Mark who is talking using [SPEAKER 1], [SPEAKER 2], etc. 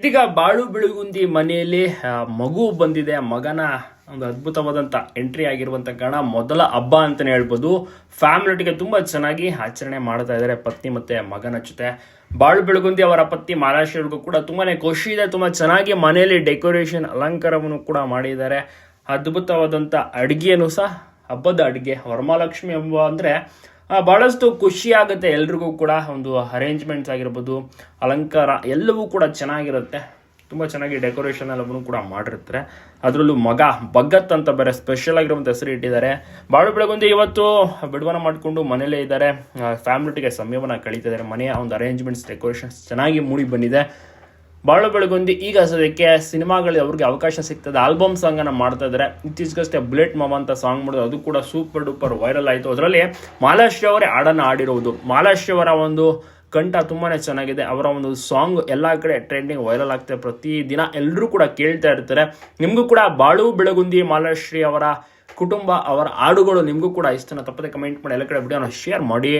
[SPEAKER 1] ಇದೀಗ ಬಾಳು ಬೆಳಗುಂದಿ ಮನೆಯಲ್ಲಿ ಮಗು ಬಂದಿದೆ. ಮಗನ ಒಂದು ಅದ್ಭುತವಾದಂಥ ಎಂಟ್ರಿ ಆಗಿರುವಂಥ ಕಾರಣ ಮೊದಲ ಹಬ್ಬ ಅಂತಲೇ ಹೇಳ್ಬೋದು. ಫ್ಯಾಮಿಲಿಗೆ ತುಂಬ ಚೆನ್ನಾಗಿ ಆಚರಣೆ ಮಾಡ್ತಾ ಇದ್ದಾರೆ ಪತ್ನಿ ಮತ್ತೆ ಮಗನ ಜೊತೆ. ಬಾಳು ಬೆಳಗುಂದಿ ಅವರ ಪತ್ನಿ ಮಹಾರಾಷ್ಟ್ರಗೂ ಕೂಡ ತುಂಬಾನೇ ಖುಷಿ ಇದೆ. ತುಂಬ ಚೆನ್ನಾಗಿ ಮನೆಯಲ್ಲಿ ಡೆಕೋರೇಷನ್ ಅಲಂಕಾರವನ್ನು ಕೂಡ ಮಾಡಿದ್ದಾರೆ. ಅದ್ಭುತವಾದಂಥ ಅಡುಗೆಯನ್ನು ಸಹ, ಹಬ್ಬದ ಅಡುಗೆ. ವರಮಹಾಲಕ್ಷ್ಮಿ ಹಬ್ಬ ಅಂದರೆ ಭಾಳಷ್ಟು ಖುಷಿಯಾಗುತ್ತೆ ಎಲ್ರಿಗೂ ಕೂಡ ಒಂದು ಅರೇಂಜ್ಮೆಂಟ್ಸ್ ಆಗಿರ್ಬೋದು, ಅಲಂಕಾರ ಎಲ್ಲವೂ ಕೂಡ ಚೆನ್ನಾಗಿರುತ್ತೆ. ತುಂಬ ಚೆನ್ನಾಗಿ ಡೆಕೋರೇಷನ್ ಎಲ್ಲವನ್ನೂ ಕೂಡ ಮಾಡಿರ್ತಾರೆ. ಅದರಲ್ಲೂ ಮಗ ಭಗತ್ ಅಂತ ಬೇರೆ ಸ್ಪೆಷಲ್ ಆಗಿರುವಂಥ ಹೆಸರು ಇಟ್ಟಿದ್ದಾರೆ. ಬಾಳು ಬೆಳಗೊಂದು ಇವತ್ತು ಬಿಡುವನ ಮಾಡಿಕೊಂಡು ಮನೇಲೇ ಇದ್ದಾರೆ. ಫ್ಯಾಮಿಲಿಗೆ ಸಮಯವನ್ನು ಕಳೀತಿದ್ದಾರೆ ಮನೆಯ ಒಂದು ಅರೇಂಜ್ಮೆಂಟ್ಸ್ ಡೆಕೋರೇಷನ್ಸ್ ಚೆನ್ನಾಗಿ ಮೂಡಿ ಬಂದಿದೆ. ಬಾಳು ಬೆಳಗೊಂದಿ ಈಗ ಸದ್ಯಕ್ಕೆ ಸಿನಿಮಾಗಳಲ್ಲಿ ಅವ್ರಿಗೆ ಅವಕಾಶ ಸಿಗ್ತದೆ. ಆಲ್ಬಮ್ ಸಾಂಗ್ ಅನ್ನ ಮಾಡ್ತಾ ಇದ್ದಾರೆ ಇತ್ತೀಚೆಗಷ್ಟೇ ಬುಲೆಟ್ ಮಾಮ ಅಂತ ಸಾಂಗ್ ಮಾಡೋದು ಅದು ಕೂಡ ಸೂಪರ್ ಡೂಪರ್ ವೈರಲ್ ಆಯಿತು. ಅದರಲ್ಲಿ ಮಾಲಾಶ್ರೀ ಅವರೇ ಹಾಡನ್ನು ಆಡಿರೋದು ಮಾಲಾಶ್ರೀ ಅವರ ಒಂದು ಕಂಠ ತುಂಬಾನೇ ಚೆನ್ನಾಗಿದೆ. ಅವರ ಒಂದು ಸಾಂಗ್ ಎಲ್ಲ ಕಡೆ ಟ್ರೆಂಡಿಂಗ್ ವೈರಲ್ ಆಗ್ತದೆ ಪ್ರತಿ ದಿನ ಎಲ್ಲರೂ ಕೂಡ ಕೇಳ್ತಾ ಇರ್ತಾರೆ. ನಿಮಗೂ ಕೂಡ ಬಾಳು ಬೆಳಗುಂದಿ ಮಾಲಾಶ್ರೀ ಅವರ ಕುಟುಂಬ, ಅವರ ಹಾಡುಗಳು ನಿಮಗೂ ಕೂಡ ಇಷ್ಟನ. ತಪ್ಪದೆ ಕಮೆಂಟ್ ಮಾಡಿ. ಎಲ್ಲ ಕಡೆ ವಿಡಿಯೋನ ಶೇರ್ ಮಾಡಿ.